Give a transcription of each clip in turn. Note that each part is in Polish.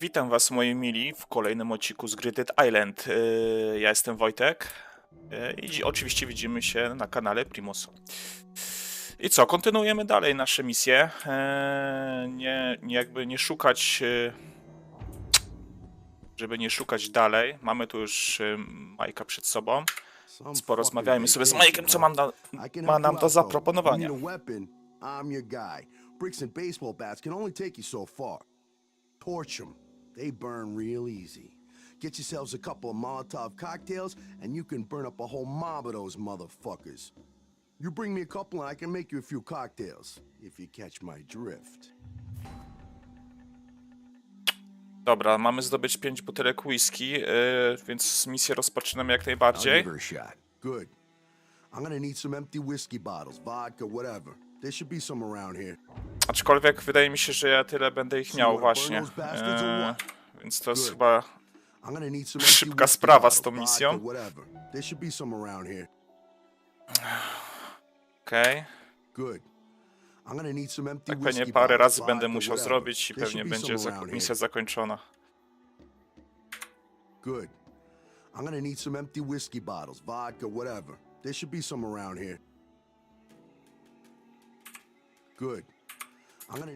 Witam Was, moi mili, w kolejnym odcinku z gry Dead Island. Yy, Ja jestem Wojtek yy, i oczywiście widzimy się na kanale Primus. I co, kontynuujemy dalej nasze misje. Yy, Nie, nie jakby nie szukać, żeby nie szukać dalej. Mamy tu już Majka przed sobą. Porozmawiajmy sobie z Majkiem, co mam na, ma nam do zaproponowania. I'm your guy. Bricks and baseball bats can only take you so far. Torch them. They burn real easy. Get yourselves a couple of Molotov cocktails, and you can burn up a whole mob of those motherfuckers. You bring me a couple, and I can make you a few cocktails, if you catch my drift. Dobra, mamy zdobyć 5 butelek whisky, yy, więc misję rozpoczynamy jak najbardziej. give her a shot. Good. I'm gonna need some empty whiskey bottles, vodka, whatever. There should be some around here. Aczkolwiek wydaje mi się, że ja tyle będę ich miał właśnie. Eee, więc to jest chyba. Szybka sprawa z tą misją. Okej. Empty Tak pewnie parę razy będę musiał zrobić i pewnie będzie misja zakończona. Good. I'm gonna need some empty whiskey bottles, vodka, whatever. There should be some around here. Good. Gonna,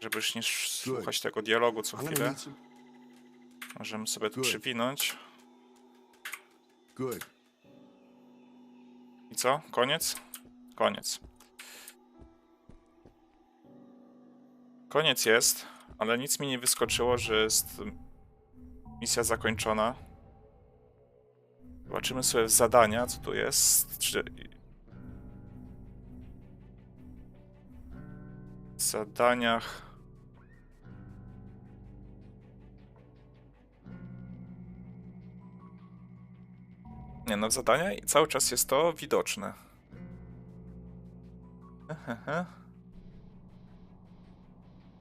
Żeby już nie sz- słuchać tego dialogu co chwilę, możemy sobie tu Good. przywinąć. Good. I co? Koniec? Koniec. Koniec jest, ale nic mi nie wyskoczyło, że jest misja zakończona. Zobaczymy sobie w zadania, co tu jest. Czy... zadaniach. Nie no, zadania i cały czas jest to widoczne.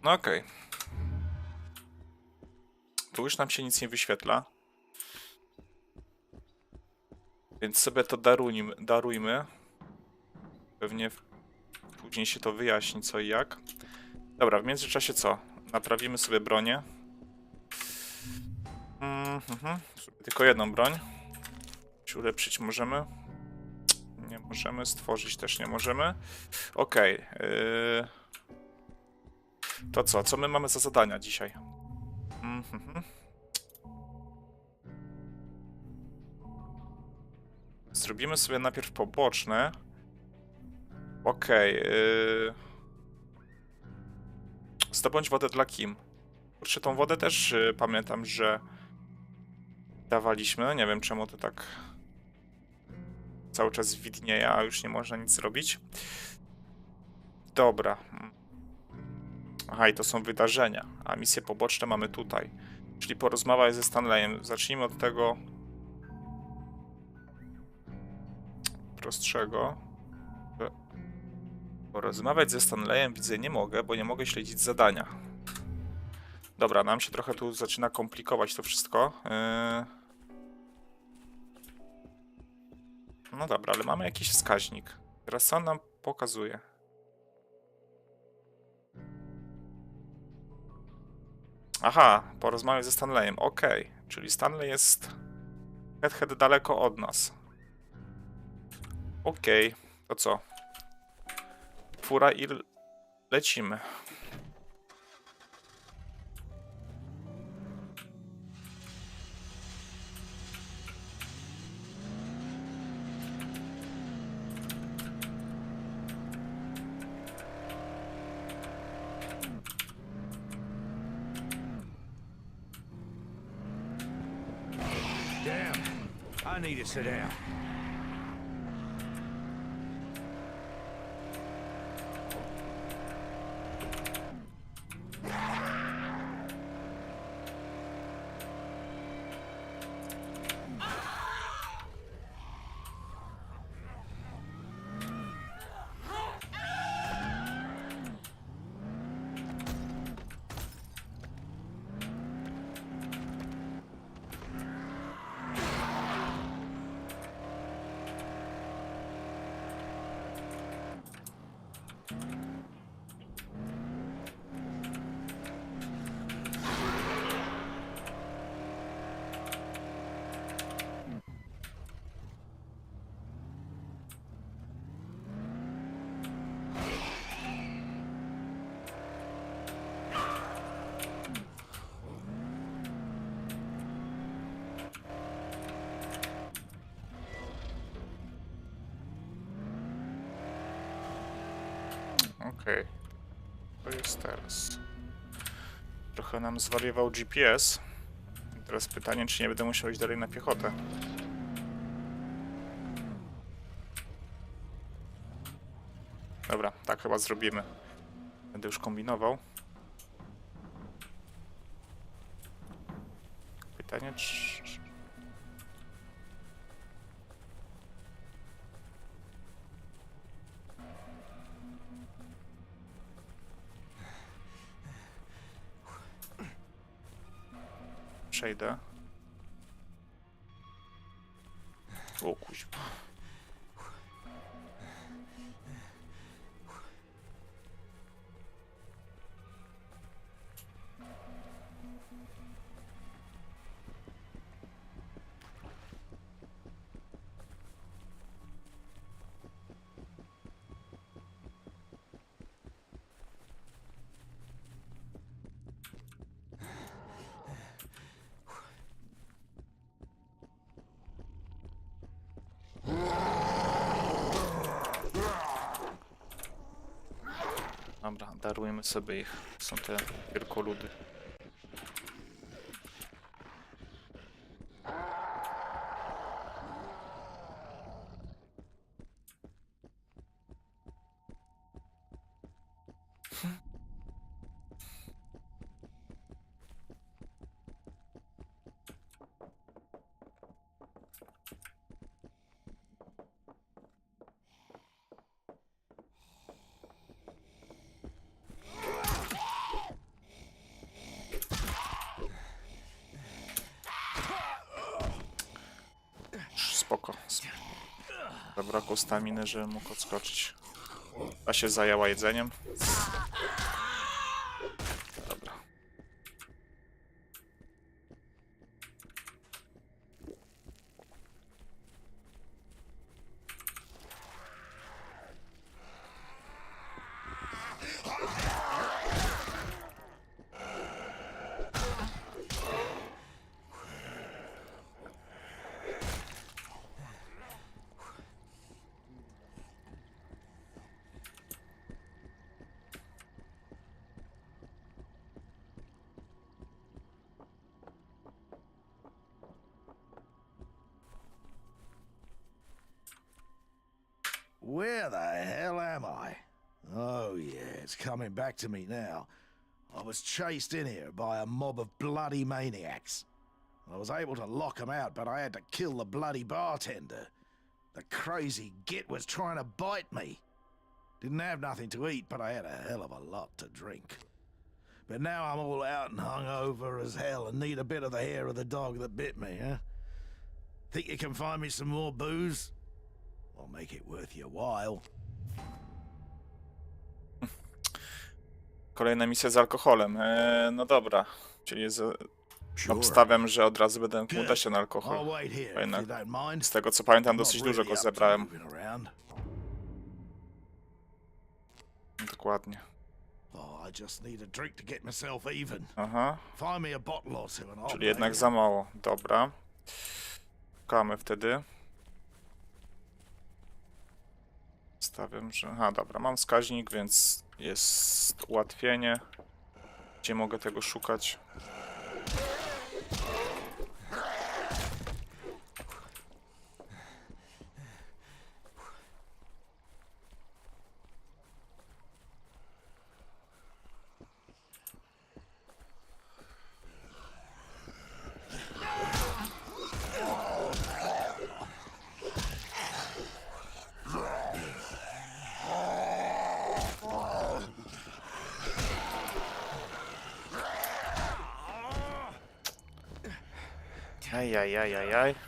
No okej. Tu już nam się nic nie wyświetla. Więc sobie to darujmy. darujmy. Pewnie w- później się to wyjaśni co i jak. Dobra, w międzyczasie co? Naprawimy sobie bronię. Mhm. Sobie Tylko jedną broń. Czy ulepszyć możemy? Nie możemy, stworzyć też nie możemy. Okej. yy. To co? Co my mamy za zadania dzisiaj? Mhm. Zrobimy sobie najpierw poboczne. Okej. yy. Zdobądź wodę dla Kim. Kurczę, tą wodę też yy, pamiętam, że dawaliśmy. Nie wiem czemu to tak cały czas widnieje, a już nie można nic zrobić. Dobra. Aha, i to są wydarzenia, a misje poboczne mamy tutaj. Czyli porozmawiaj ze Stanleyem. Zacznijmy od tego prostszego. Porozmawiać ze Stanleyem widzę nie mogę, bo nie mogę śledzić zadania. Dobra, nam się trochę tu zaczyna komplikować to wszystko. Yy... No dobra, ale mamy jakiś wskaźnik. Teraz co on nam pokazuje? Aha, porozmawiać ze Stanleyem. Okej, czyli Stanley jest head head daleko od nas. Okej, to co? Fura i lecimy. Damn. I need to sit down. Okej. To jest teraz. Trochę nam zwariował GPS. Teraz pytanie, czy nie będę musiał iść dalej na piechotę. Dobra, tak chyba zrobimy. Będę już kombinował. Pytanie, czy... darujmy sobie ich. Są te wielkoludy. Zabrakło staminy, żeby mógł odskoczyć. A się zajęła jedzeniem. Where the hell am I? Oh, yeah, it's coming back to me now. I was chased in here by a mob of bloody maniacs. I was able to lock 'em out, but I had to kill the bloody bartender. The crazy git was trying to bite me. Didn't have nothing to eat, but I had a hell of a lot to drink. But now I'm all out and hungover as hell and need a bit of the hair of the dog that bit me, huh? Think you can find me some more booze? I'll make it worth your while. Kolejna misja z alkoholem. Eee, no dobra. Czyli z, obstawiam, że od razu będę mógł się na alkohol. Z tego co pamiętam, dosyć dużo go zebrałem. Dokładnie. Oh. Aha. Czyli jednak za mało. Dobra. Szukamy wtedy. Stawiam, że... Aha, dobra, mam wskaźnik, więc jest ułatwienie. Gdzie mogę tego szukać? Ay, yay, yay, yay, yay.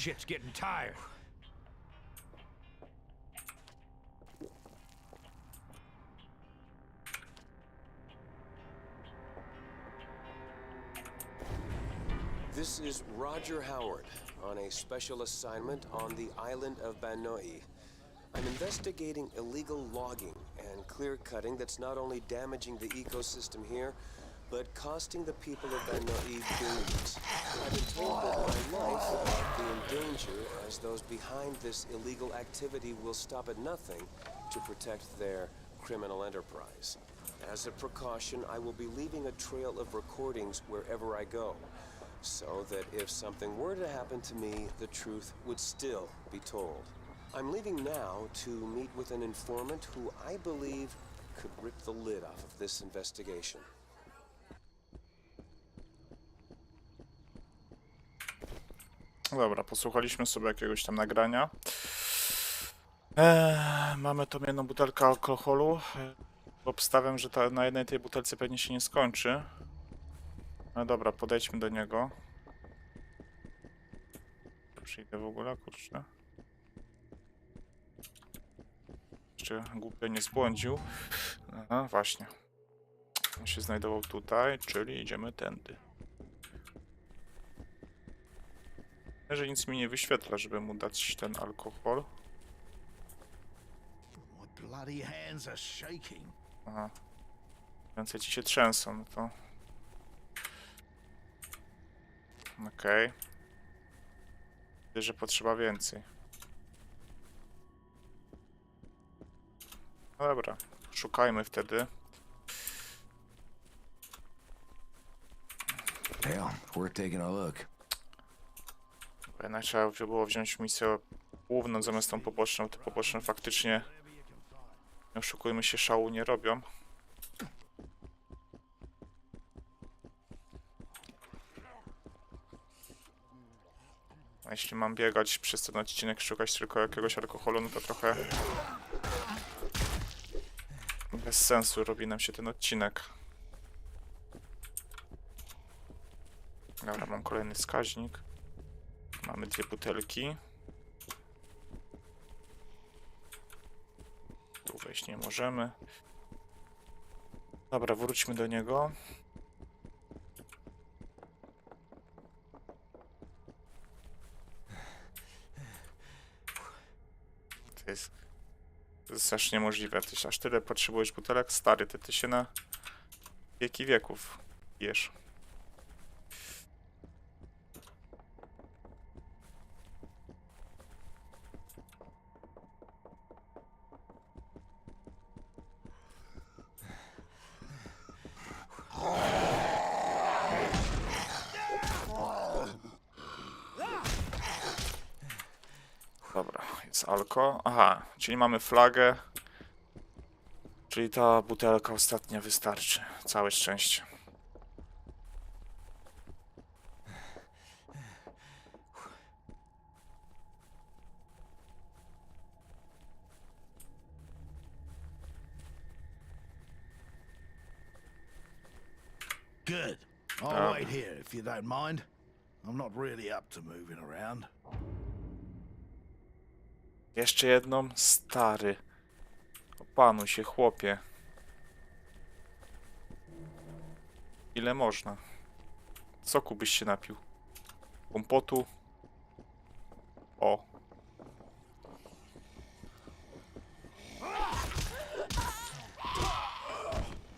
shit's getting tired. This is Roger Howard on a special assignment on the island of Banoi. I'm investigating illegal logging and clear cutting that's not only damaging the ecosystem here, but costing the people of billions. I've been told that my life might be in danger as those behind this illegal activity will stop at nothing to protect their criminal enterprise. As a precaution, I will be leaving a trail of recordings wherever I go, so that if something were to happen to me, the truth would still be told. I'm leaving now to meet with an informant who I believe could rip the lid off of this investigation. Dobra, posłuchaliśmy sobie jakiegoś tam nagrania. Eee, mamy tą jedną butelkę alkoholu. Eee, Obstawiam, że ta, na jednej tej butelce pewnie się nie skończy. No dobra, podejdźmy do niego. Przyjdę w ogóle, kurczę. Jeszcze głupio nie zbłądził. Aha, właśnie. On się znajdował tutaj, czyli idziemy tędy. Że nic mi nie wyświetla, żeby mu dać ten alkohol. Aha. Ręce ci się trzęsą, no to... Okej. Widzę, że potrzeba więcej. No dobra, szukajmy wtedy. Hell, worth taking a look. Bo Jednak trzeba by było wziąć misję główną zamiast tą poboczną. Te poboczne faktycznie, nie oszukujmy się, szału nie robią. A jeśli mam biegać przez ten odcinek, szukać tylko jakiegoś alkoholu, no to trochę bez sensu robi nam się ten odcinek. Dobra, mam kolejny wskaźnik. Mamy dwie butelki. Tu wejść nie możemy. Dobra, wróćmy do niego. To jest, to jest aż niemożliwe. Ty aż tyle potrzebujesz butelek? Stary, ty, ty się na wieki wieków jesz. Dobra, jest alko. Aha, czyli mamy flagę. Czyli ta butelka ostatnia wystarczy. Całe szczęście. Good. I'll wait here if you don't mind. I'm not really up to moving around. Jeszcze jedną. Stary. Opanuj się, chłopie. Ile można? Soku byś się napił. Kompotu. O.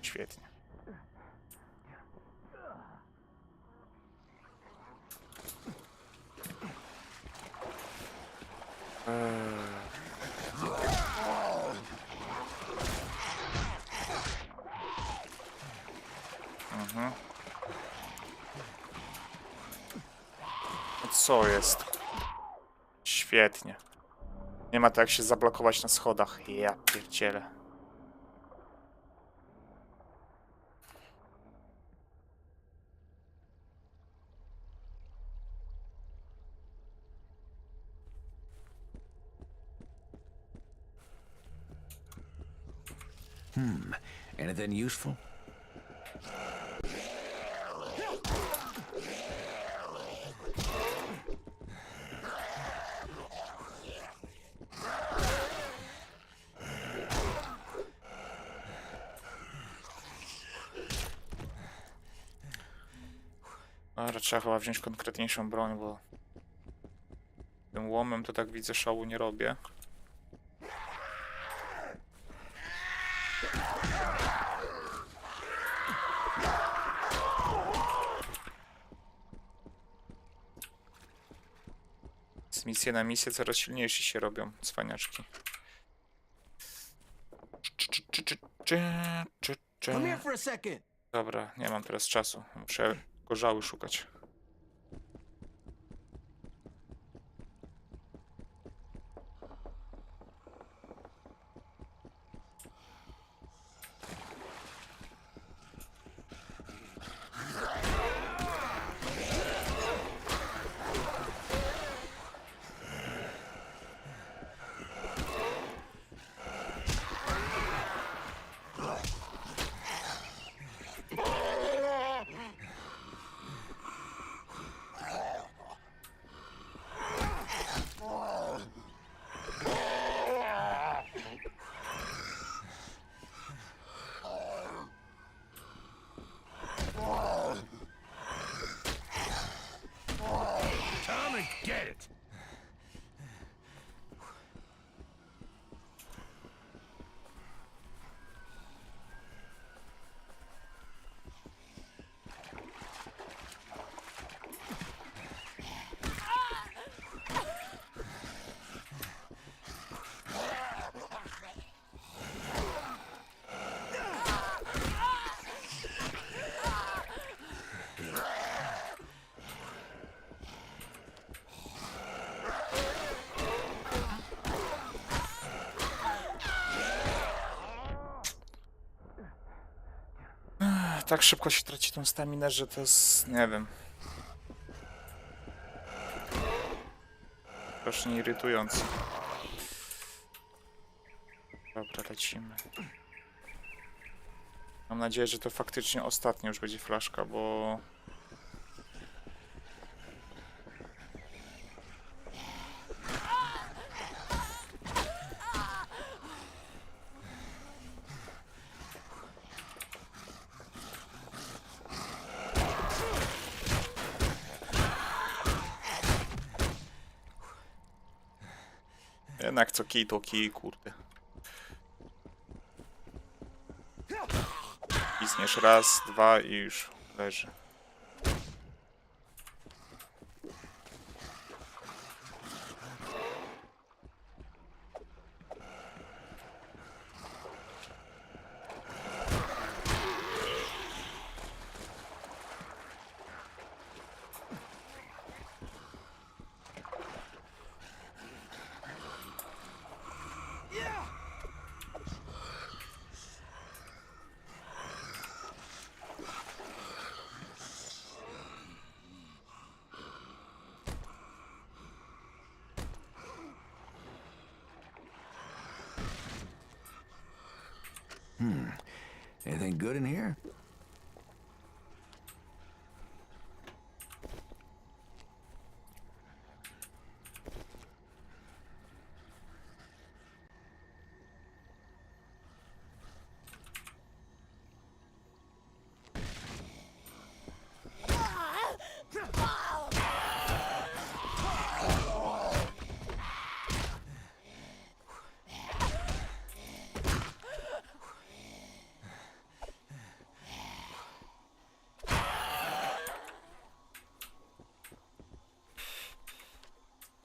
Świetnie. Eee. Mhm. No Co jest? Świetnie. Nie ma to jak się zablokować na schodach. Ja pierdzielę. Anything useful? Dobra, trzeba chyba wziąć konkretniejszą broń, bo tym łomem to tak widzę szału nie robię. Z misji na misję coraz silniejsi się robią, cwaniaczki. Dobra, nie mam teraz czasu. Muszę gorzały szukać. Come and get it! Tak szybko się traci tą staminę, że to jest... nie wiem. Strasznie irytujące. Dobra, lecimy. Mam nadzieję, że to faktycznie ostatnia już będzie flaszka, bo... Jednak co kij to kij, kurde. Pisniesz raz, dwa i już leży. Hmm. Anything good in here?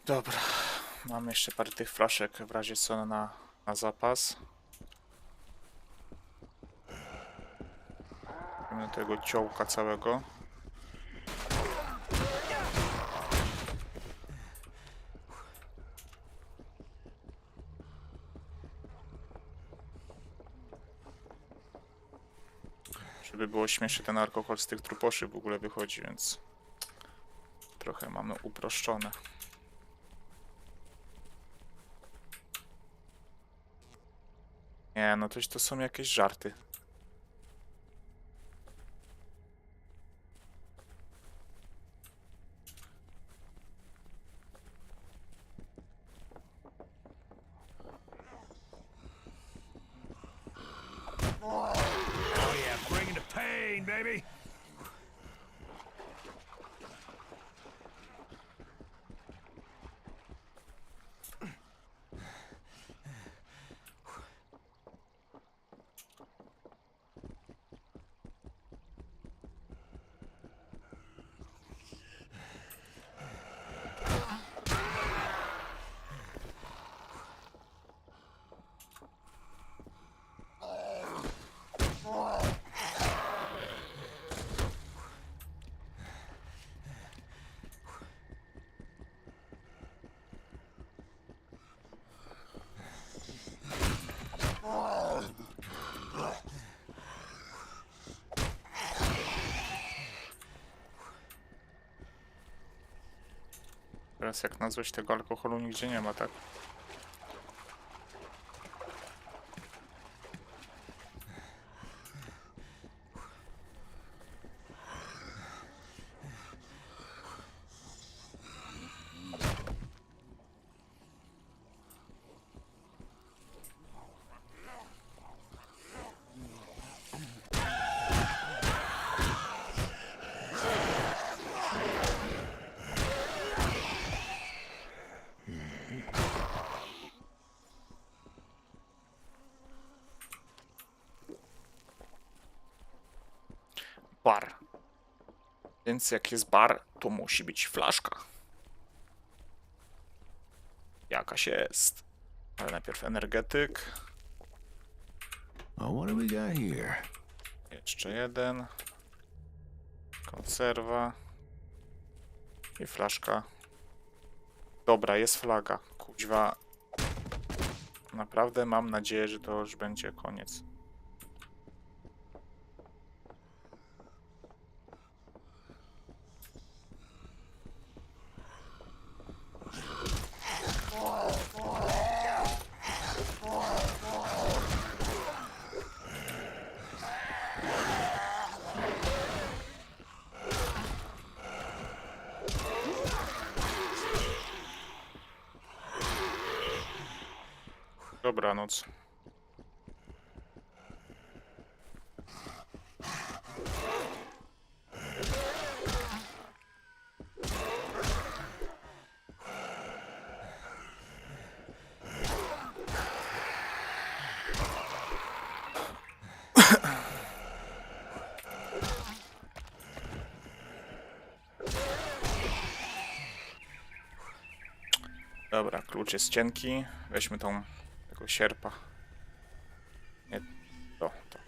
Dobra, mam jeszcze parę tych flaszek w razie co na, na zapas. Mamy tego ciołka całego. Żeby było śmiesznie, ten alkohol z tych truposzy w ogóle wychodzi, więc trochę mamy uproszczone. Nie, no to, to są jakieś żarty. Teraz jak nazwać tego alkoholu nigdzie nie ma, tak? Bar. Więc jak jest bar, to musi być flaszka. Jakaś jest. Ale najpierw energetyk. Oh, what do we got here? Jeszcze jeden. Konserwa. I flaszka. Dobra, jest flaga. Kuźwa. Naprawdę mam nadzieję, że to już będzie koniec. Dobranoc. Dobra, klucz jest cienki. Weźmy tą sierpa. Nie, to, to.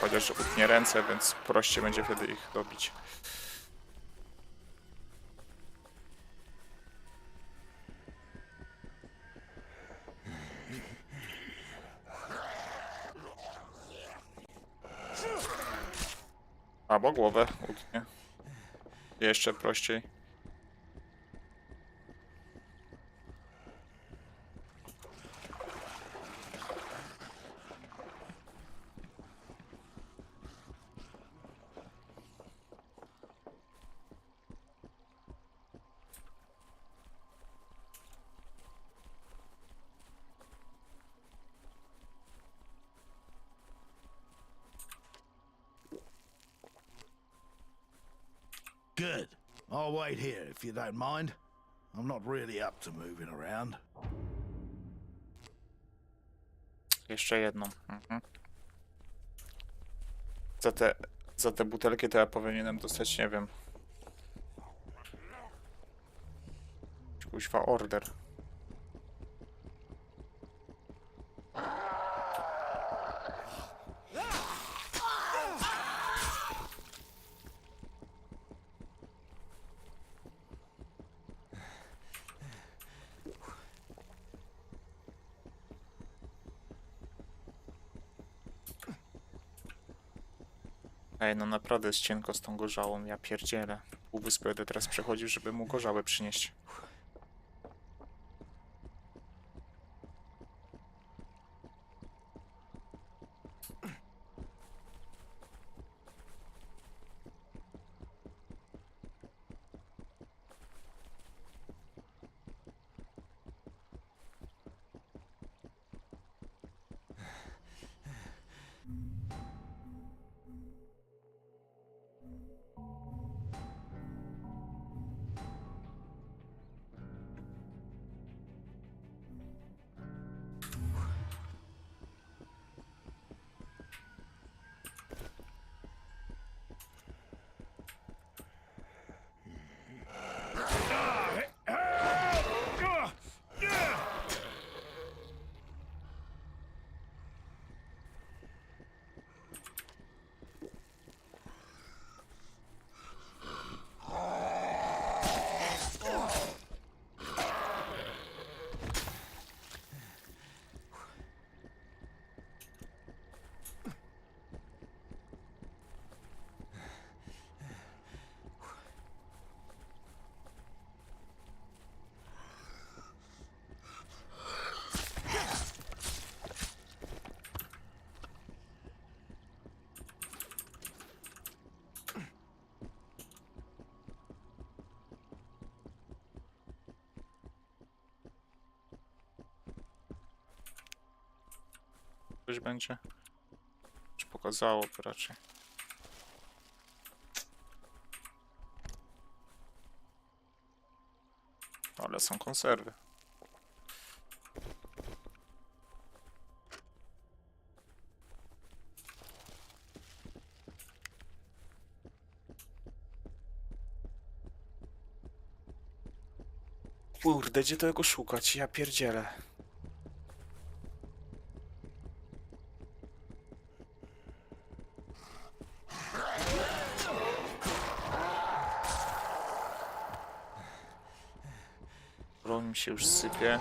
Chociaż utnie ręce, więc prościej będzie wtedy ich dobić. Albo głowę utnie. Jeszcze prościej. Good. I'll wait here if you don't mind. I'm not really up to moving around. Jeszcze jedną. Mhm. Za te, za te butelki to ja powinienem dostać, nie wiem. Kuźwa order. Ej, no naprawdę jest cienko z tą gorzałą, ja pierdzielę. Pół wyspy będę teraz przechodził, żeby mu gorzałę przynieść. Coś będzie? Czy pokazałoby raczej? Ale są konserwy. Kurde, gdzie tego szukać? Ja pierdzielę. Broń mi się już sypie.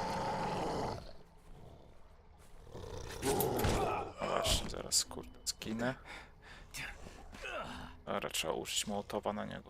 No właśnie, zaraz kurde skinę. Dobra, trzeba użyć mołotowa na niego.